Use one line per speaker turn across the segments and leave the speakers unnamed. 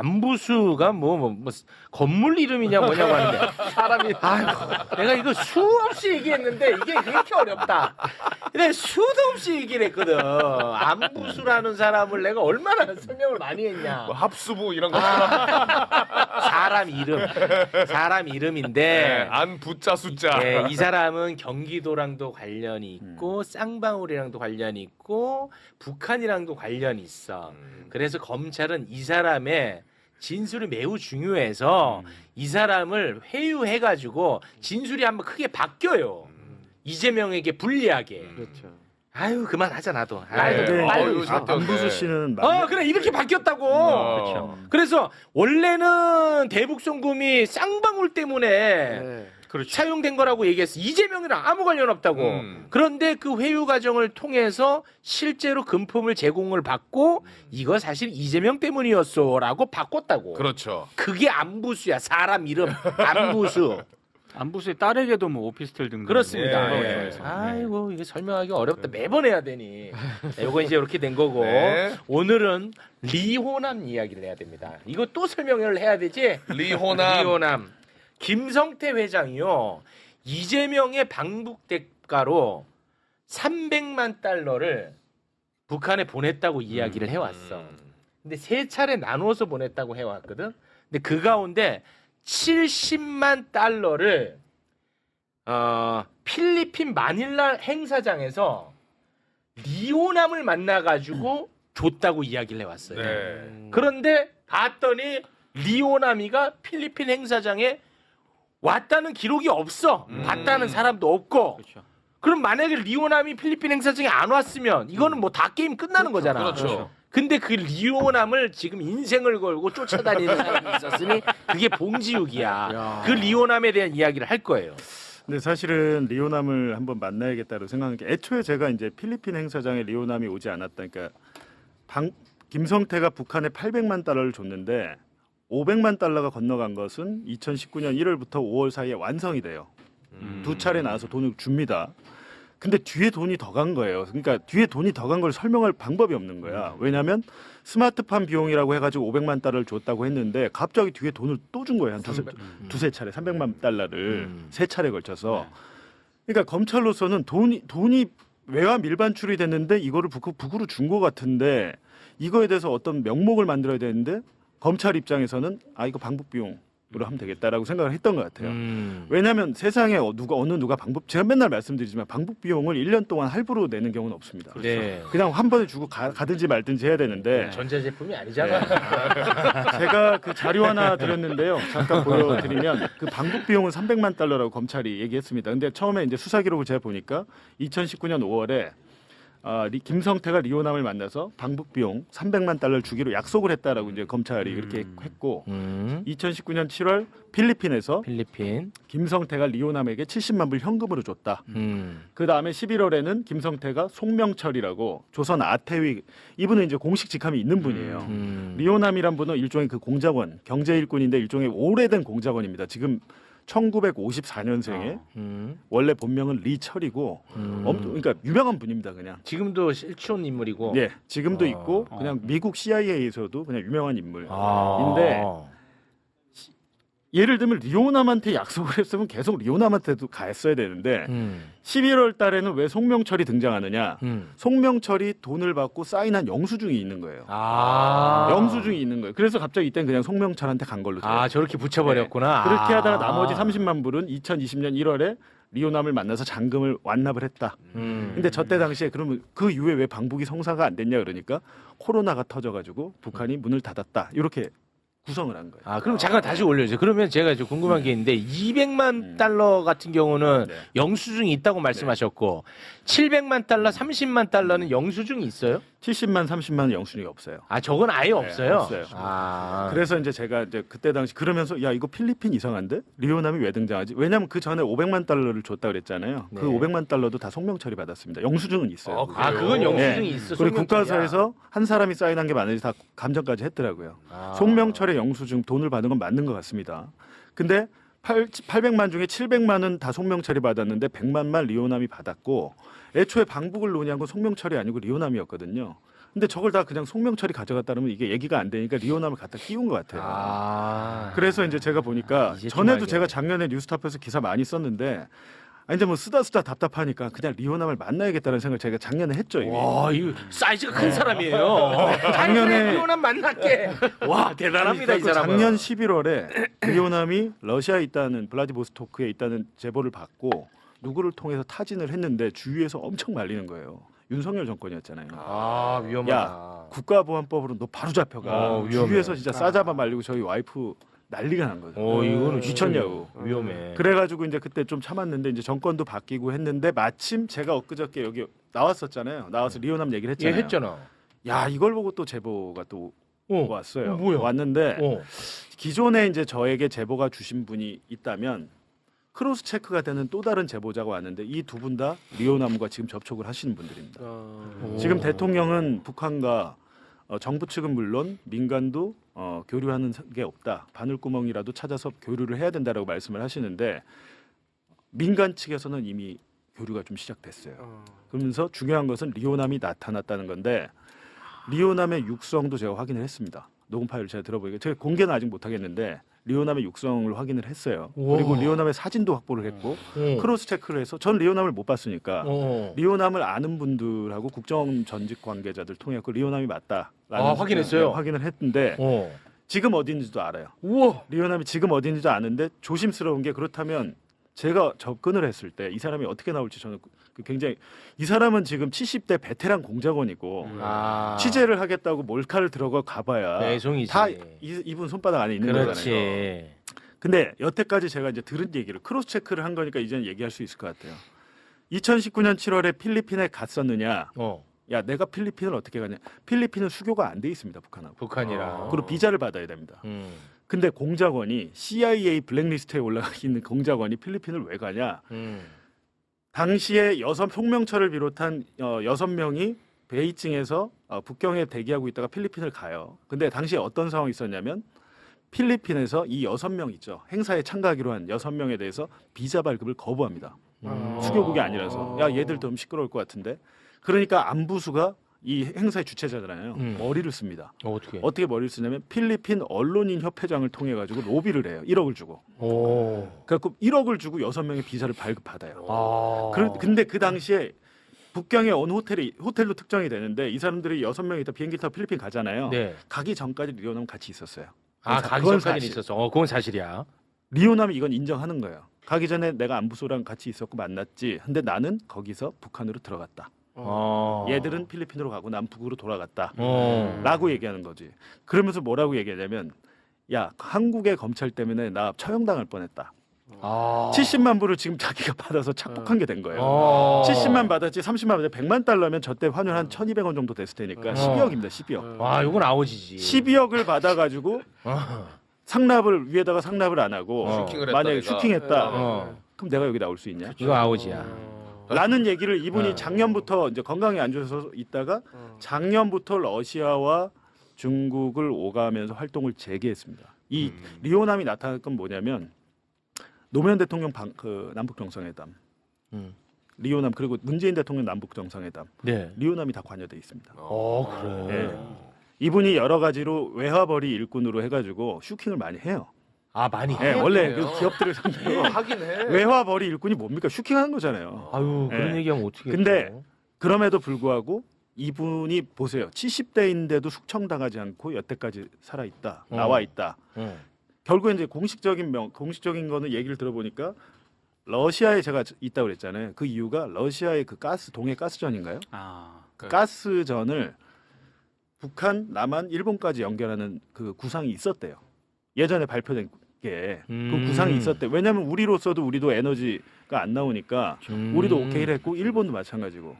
안부수가 뭐, 뭐, 뭐 건물 이름이냐 뭐냐고 하는데 사람이 아이고 내가 이거 수없이 얘기했는데 이게 그렇게 어렵다. 근데 수도 없이 얘기를 했거든. 안부수라는 사람을 내가 얼마나 설명을 많이 했냐.
뭐 합수부 이런 거.
아, 사람 이름, 사람
네,
이름인데
안 부자 숫자.
예, 이 사람은 경기도랑도 관련이 있고 쌍방울이랑도 관련이 있고 북한이랑도 관련이 있어. 그래서 검찰은 이 사람의 진술이 매우 중요해서 이 사람을 회유해가지고 진술이 한번 크게 바뀌어요. 이재명에게 불리하게.
그렇죠.
아유 그만하자 나도.
네.
아유,
근데
빨리.
아유,
이제 안-
어떡해.
안부수 씨는
막어 그래 이렇게 바뀌었다고.
그렇죠.
그래서 원래는 대북송금이 쌍방울 때문에
네.
사용된 거라고 얘기했어. 이재명이랑 아무 관련 없다고.
음.
그런데 그 회유 과정을 통해서 실제로 금품을 제공을 받고 이거 사실 이재명 때문이었어라고 바꿨다고.
그렇죠.
그게 안부수야. 사람 이름 안부수.
안부수의 딸에게도 뭐 오피스텔 등등
그렇습니다.
예,
예.
예.
아이고 이게 설명하기 어렵다. 매번 해야 되니. 네, 이거 이제 이렇게 된 거고
네.
오늘은 리호남 이야기를 해야 됩니다. 이거 또 설명을 해야 되지?
리호남.
리호남 김성태 회장이요 이재명의 방북 대가로 300만 달러를 북한에 보냈다고 이야기를 해왔어.
음.
근데 세 차례 나누어서 보냈다고 해왔거든. 근데 그 가운데 70만 달러를 어, 필리핀 마닐라 행사장에서 리오남을 만나가지고 줬다고 이야기를 해왔어요.
네.
그런데 봤더니 리오나미가 필리핀 행사장에 왔다는 기록이 없어.
음.
봤다는 사람도 없고.
그렇죠.
그럼 만약에 리오남이 필리핀 행사장에 안 왔으면 이거는 뭐 다 게임 끝나는 거잖아.
그렇죠.
근데 그 리오남을 지금 인생을 걸고 쫓아다니는 사람이 있었으니 그게 봉지욱이야. 그 리오남에 대한 이야기를 할 거예요.
근데 사실은 리오남을 한번 만나야겠다고 생각하는 게 애초에 제가 이제 필리핀 행사장에 리오남이 오지 않았다. 그러니까 방, 김성태가 북한에 800만 달러를 줬는데 500만 달러가 건너간 것은 2019년 1월부터 5월 사이에 완성이 돼요.
음.
두 차례 나와서 돈을 줍니다. 근데 뒤에 돈이 더 간 거예요. 그러니까 뒤에 돈이 더 간 걸 설명할 방법이 없는 거야. 왜냐하면 스마트팜 비용이라고 해가지고 500만 달러를 줬다고 했는데 갑자기 뒤에 돈을 또 준 거예요. 한 두세, 두세 차례 300만 달러를
음.
세 차례 걸쳐서. 그러니까 검찰로서는 돈이 돈이 외화 밀반출이 됐는데 이거를 북, 북으로 준것 같은데 이거에 대해서 어떤 명목을 만들어야 되는데 검찰 입장에서는 아 이거 방북 비용 으로 하면 되겠다라고 생각을 했던 것 같아요.
음.
왜냐하면 세상에 어- 누가 어느 누가 방북 제가 맨날 말씀드리지만 방북 비용을 1년 동안 할부로 내는 경우는 없습니다.
네.
그냥 한 번에 주고 가, 가든지 말든지 해야 되는데
전자 제품이 아니잖아.
제가 그 자료 하나 드렸는데요. 잠깐 보여드리면 그 방북 비용은 300만 달러라고 검찰이 얘기했습니다. 근데 처음에 이제 수사 기록을 제가 보니까 2019년 5월에 아, 리- 김성태가 리오남을 만나서 방북 비용 300만 달러를 주기로 약속을 했다라고 이제 검찰이 그렇게 했고
음.
2019년 7월 필리핀에서
필리핀.
김성태가 리오남에게 70만 불 현금으로 줬다.
음.
그 다음에 11월에는 김성태가 송명철이라고 조선 아태위 이분은 이제 공식 직함이 있는 분이에요.
음.
리오남이란 분은 일종의 그 공작원 경제 일꾼인데 일종의 오래된 공작원입니다. 지금 1954년생에
음.
원래 본명은 리철이고
음.
엄청 그러니까 유명한 분입니다. 그냥
지금도 실존 인물이고.
예 지금도
아.
있고 그냥 미국 CIA에서도 그냥 유명한 인물.
아.
인데 예를 들면 리오남한테 약속을 했으면 계속 리오남한테도 갔어야 되는데
음.
11월 달에는 왜 송명철이 등장하느냐?
음.
송명철이 돈을 받고 사인한 영수증이 있는 거예요.
아.
영수증이 있는 거예요. 그래서 갑자기 이땐 그냥 송명철한테 간 걸로 돼요.
아, 저렇게 붙여버렸구나.
그렇게
아.
하다가 나머지 30만 불은 2020년 1월에 리오남을 만나서 잔금을 완납을 했다.
음.
근데 저때 당시에 그러면 그 이후에 왜 방북이 성사가 안 됐냐 그러니까 코로나가 터져가지고 북한이 문을 닫았다. 이렇게 구성을 한 거예요.
아, 그럼 잠깐 다시 올려주세요. 그러면 제가 좀 궁금한 게 있는데 200만
음.
달러 같은 경우는
네.
영수증이 있다고 말씀하셨고 700만 달러, 30만 달러는 영수증이 있어요?
70만, 30만 영수증이 없어요.
아, 저건 아예 없어요.
없어요.
아.
그래서 이제 제가 이제 그때 당시 그러면서 야 이거 필리핀 이상한데 리오남이 왜 등장하지? 왜냐하면 그 전에 500만 달러를 줬다 그랬잖아요.
네.
그 500만 달러도 다 송명철이 받았습니다. 영수증은 있어요.
아,
아, 그건 영수증이
네.
있어.
그리고. 국가서에서 한 사람이 사인한 게 맞는지 다 감정까지 했더라고요.
아.
송명철의 영수증 돈을 받은 건 맞는 것 같습니다. 근데 8, 800만 중에 700만은 다 송명철이 받았는데 100만만 리오남이 받았고 애초에 방북을 논의한 건 송명철이 아니고 리오남이었거든요. 근데 저걸 다 그냥 송명철이 가져갔다면 이게 얘기가 안 되니까 리오남을 갖다 끼운 것 같아요.
아.
그래서 이제 제가 보니까
이제 좀
전에도. 제가 작년에 뉴스타프에서 기사 많이 썼는데 아 이제 뭐 쓰다 쓰다 답답하니까 그냥 리오남을 만나야겠다는 생각을 제가 작년에 했죠. 이미.
와, 이거 사이즈가 큰 사람이에요.
작년에-
리오남 만날게. 와, 대단합니다, 이 사람은.
작년 11월에 리오남이 러시아에 있다는 블라디보스토크에 있다는 제보를 받고 누구를 통해서 타진을 했는데 주위에서 엄청 말리는 거예요. 윤석열 정권이었잖아요.
아, 위험하다.
국가보안법으로 너 바로 잡혀가.
어, 위험해.
주위에서 진짜 싸잡아 말리고 저희 와이프 난리가 난 거죠.
어, 이거는 진짜
미쳤냐고.
위험해.
그래가지고 이제 그때 좀 참았는데 이제 정권도 바뀌고 했는데 마침 제가 엊그저께 여기 나왔었잖아요. 나와서 리오남 얘기를
얘
했잖아요.
했잖아.
야 이걸 보고 또 제보가 또
어.
왔어요.
어, 뭐야?
왔는데
어.
기존에 이제 저에게 제보가 주신 분이 있다면 크로스 체크가 되는 또 다른 제보자가 왔는데 이 두 분 다 리오남과 지금 접촉을 하시는 분들입니다.
오.
지금 대통령은 북한과 어, 정부 측은 물론 민간도 어, 교류하는 게 없다. 바늘구멍이라도 찾아서 교류를 해야 된다라고 말씀을 하시는데 민간 측에서는 이미 교류가 좀 시작됐어요. 그러면서 중요한 것은 리오남이 나타났다는 건데 리오남의 육성도 제가 확인을 했습니다. 녹음 파일을 제가 들어보니까 제가 공개는 아직 못 하겠는데 리오남의 육성을 확인을 했어요.
우와.
그리고 리오남의 사진도 확보를 했고
어.
크로스 체크를 해서 전 리오남을 못 봤으니까
어.
리오남을 아는 분들하고 국정 전직 관계자들 통해 그 리오남이 맞다.
아, 확인했어요?
확인을 했는데
어.
지금 어디 있는지도 알아요.
우와.
리오남이 지금 어디 있는지도 아는데 조심스러운 게 그렇다면 제가 접근을 했을 때 이 사람이 어떻게 나올지 저는 그 굉장히 이 사람은 지금 70대 베테랑 공작원이고
아.
취재를 하겠다고 몰카를 들어가 가봐야. 다 이, 이분 손바닥 안에 있는 거잖아요.
그렇지.
근데 여태까지 제가 이제 들은 얘기를 크로스 체크를 한 거니까 이제는 얘기할 수 있을 것 같아요. 2019년 7월에 필리핀에 갔었느냐?
어.
야, 내가 필리핀을 어떻게 가냐? 필리핀은 수교가 안 돼 있습니다, 북한하고.
북한이랑.
그리고 비자를 받아야 됩니다.
음.
근데 공작원이 CIA 블랙리스트에 올라가 있는 공작원이 필리핀을 왜 가냐?
음.
당시에 여섯 송명철을 비롯한 어, 여섯 명이 베이징에서 어, 북경에 대기하고 있다가 필리핀을 가요. 근데 당시에 어떤 상황이 있었냐면 필리핀에서 이 여섯 명 있죠. 행사에 참가하기로 한 여섯 명에 대해서 비자 발급을 거부합니다.
음.
수교국이 아니라서 야 얘들 좀 시끄러울 것 같은데 그러니까 안부수가 이 행사의 주최자잖아요.
음.
머리를 씁니다.
어, 어떻게?
어떻게 머리를 쓰냐면 필리핀 언론인 협회장을 통해 가지고 로비를 해요. 1억을 주고.
오.
그래갖고 1억을 주고 여섯 명의 비자를 발급받아요.
아.
그, 근데 그 당시에 북경의 어느 호텔이 호텔로 특정이 되는데 이 사람들이 여섯 명이 다 비행기 타고 필리핀 가잖아요.
네.
가기 전까지 리오남 같이 있었어요.
아, 가기 전까지. 있었어. 어, 그건 사실이야.
리오남이 이건 인정하는 거예요. 가기 전에 내가 안부소랑 같이 있었고 만났지. 근데 나는 거기서 북한으로 들어갔다.
어.
얘들은 필리핀으로 가고 난 북으로 돌아갔다.
어.
라고 얘기하는 거지. 그러면서 뭐라고 얘기하냐면 야 한국의 검찰 때문에 나 처형당할 뻔했다.
아.
70만 불을 지금 자기가 받아서 착복한 게 된 거예요.
어.
70만 받았지 30만 받았지 100만 달러면 저때 환율 한 1,200원 정도 됐을 테니까
어.
12억입니다. 12억.
와, 이건 아오지지.
12억을 받아 가지고
어.
상납을 위에다가 상납을 안 하고
어.
슈킹을 했다,
만약에
내가.
슈킹했다.
어.
그럼 내가 여기 나올 수 있냐?
이거 아오지야.
라는 얘기를 이분이
어.
작년부터 이제 건강이 안 좋아서 있다가 작년부터 러시아와 중국을 오가면서 활동을 재개했습니다. 이
음.
리오남이 나타난 건 뭐냐면 노무현 대통령 방, 그 남북 정상회담,
음.
리오남 그리고 문재인 대통령 남북 정상회담,
네.
리오남이 다 관여돼 있습니다.
어, 그래.
예. 이분이 여러 가지로 외화벌이 일꾼으로 해가지고 슈킹을 많이 해요.
아, 많이.
예,
해?
원래
그래요?
그 기업들을 상대로
하긴 해.
외화 벌이 일꾼이 뭡니까 슈킹하는 거잖아요.
아유, 그런
예.
얘기하면 어떻게
근데 그럼에도 불구하고 이분이 보세요. 70대인데도 숙청당하지 않고 여태까지 살아 있다.
어.
나와 있다.
응.
결국 이제 공식적인 명 공식적인 거는 얘기를 들어보니까 러시아에 제가 있다고 그랬잖아요. 그 이유가 러시아의 그 가스 동해 가스전인가요?
아.
그 가스전을 북한, 남한, 일본까지 연결하는 그 구상이 있었대요. 예전에 발표된 게그
음.
구상이 있었대. 왜냐하면 우리로서도 우리도 에너지가 안 나오니까
음.
우리도 오케이를 했고 일본도 마찬가지고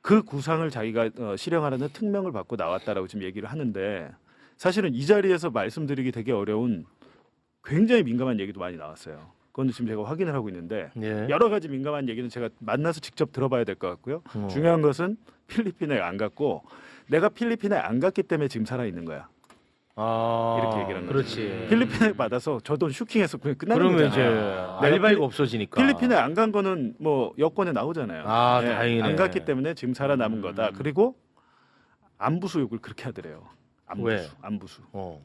그 구상을 자기가 어, 실행하라는 특명을 받고 나왔다라고 지금 얘기를 하는데 사실은 이 자리에서 말씀드리기 되게 어려운 굉장히 민감한 얘기도 많이 나왔어요. 그건 지금 제가 확인을 하고 있는데
네.
여러 가지 민감한 얘기는 제가 만나서 직접 들어봐야 될 것 같고요.
어.
중요한 것은 필리핀에 안 갔고 내가 필리핀에 안 갔기 때문에 지금 살아 있는 거야.
아,
이렇게 얘기를 한 거지.
그렇지.
필리핀에 받아서 저돈 슈킹해서 그냥 끝나는
그러면 이제
거잖아요.
알바이가
필리-
없어지니까.
필리핀에 안 간 거는 뭐 여권에 나오잖아요.
아, 다행이네.
안 갔기 때문에 지금 살아남은
음.
거다. 그리고 안부수 욕을 그렇게 하더래요. 안부수,
왜?
안부수.
어.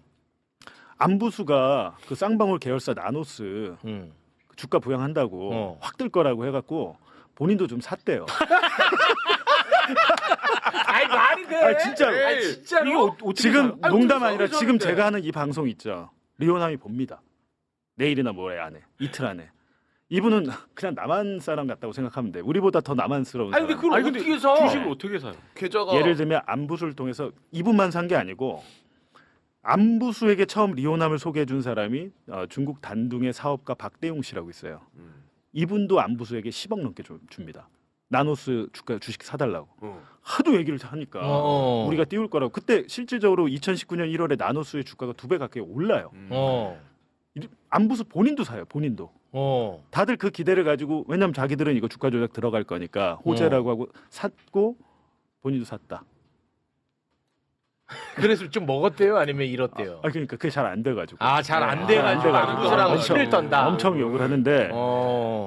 안부수가 그 쌍방울 계열사 나노스
음.
주가 부양한다고
어.
확 뜰 거라고 해갖고 본인도 좀 샀대요.
아이 말이 돼.
아 진짜로.
에이.
진짜로.
이거 어-
지금?
아니,
농담 아니라 지금. 제가 하는 이 방송 있죠. 리오남이 봅니다. 내일이나 모레 안에 이틀 안에. 이분은 그냥 남한 사람 같다고 생각하면 돼. 우리보다 더 남한스러운
아니 근데. 그걸
아니, 근데
어떻게 사?
주식을 어떻게 사요?
계좌가
예를 들면 안부수를 통해서 이분만 산 게 아니고 안부수에게 처음 리오남을 소개해 준 사람이 어, 중국 단둥의 사업가 박대용 씨라고 있어요.
음.
이분도 안부수에게 10억 넘게 줘- 줍니다. 나노스 주가 주식 사달라고
어.
하도 얘기를 하니까
어.
우리가 띄울 거라고 그때 실질적으로 2019년 1월에 나노스의 주가가 두 배 가까이 올라요.
음.
어.
이- 안부수 본인도 사요. 본인도
어.
다들 그 기대를 가지고 왜냐면 자기들은 이거 주가 조작 들어갈 거니까 호재라고 하고 샀고 본인도 샀다.
그래서 좀 먹었대요, 아니면 잃었대요.
아 그러니까 그게 잘 안 돼가지고
아 잘안
아,
돼가지고
안
안부수랑
엄청-
신을 떤다.
엄청 욕을 하는데
어.